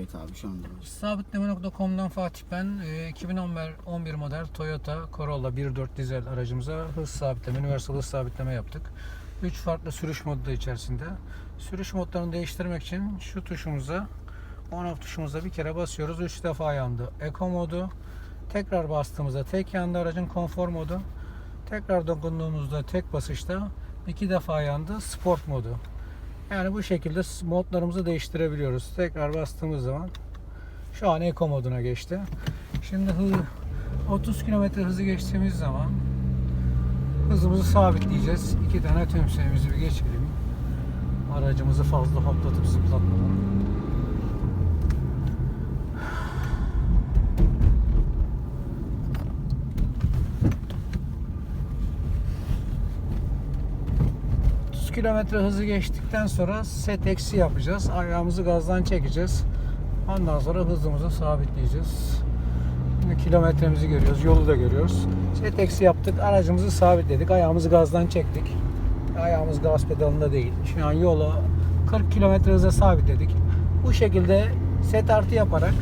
Evet abi şu anda. Sabitleme.com'dan Fatih ben. Ee, 2011 11 model Toyota Corolla 1.4 dizel aracımıza hız sabitleme, universal hız sabitleme yaptık. 3 farklı sürüş modu da içerisinde. Sürüş modlarını değiştirmek için şu tuşumuza on off tuşumuza bir kere basıyoruz. 3 defa yandı. Eco modu. Tekrar bastığımızda tek yandı aracın konfor modu. Tekrar dokunduğumuzda tek basışta iki defa yandı. Sport modu. Yani bu şekilde modlarımızı değiştirebiliyoruz. Tekrar bastığımız zaman şu an Eco moduna geçti. Şimdi hız 30 km hızı geçtiğimiz zaman hızımızı sabitleyeceğiz. İki tane tümseyimizi bir geçelim. Aracımızı fazla hoplatıp zıplatmadan. Kilometre hızı geçtikten sonra set eksi yapacağız. Ayağımızı gazdan çekeceğiz. Ondan sonra hızımızı sabitleyeceğiz. Şimdi kilometremizi görüyoruz, yolu da görüyoruz. Set eksi yaptık, aracımızı sabitledik, ayağımızı gazdan çektik. Ayağımız gaz pedalında değil. Şu an yolu 40 kilometre hıza sabitledik. Bu şekilde set artı yaparak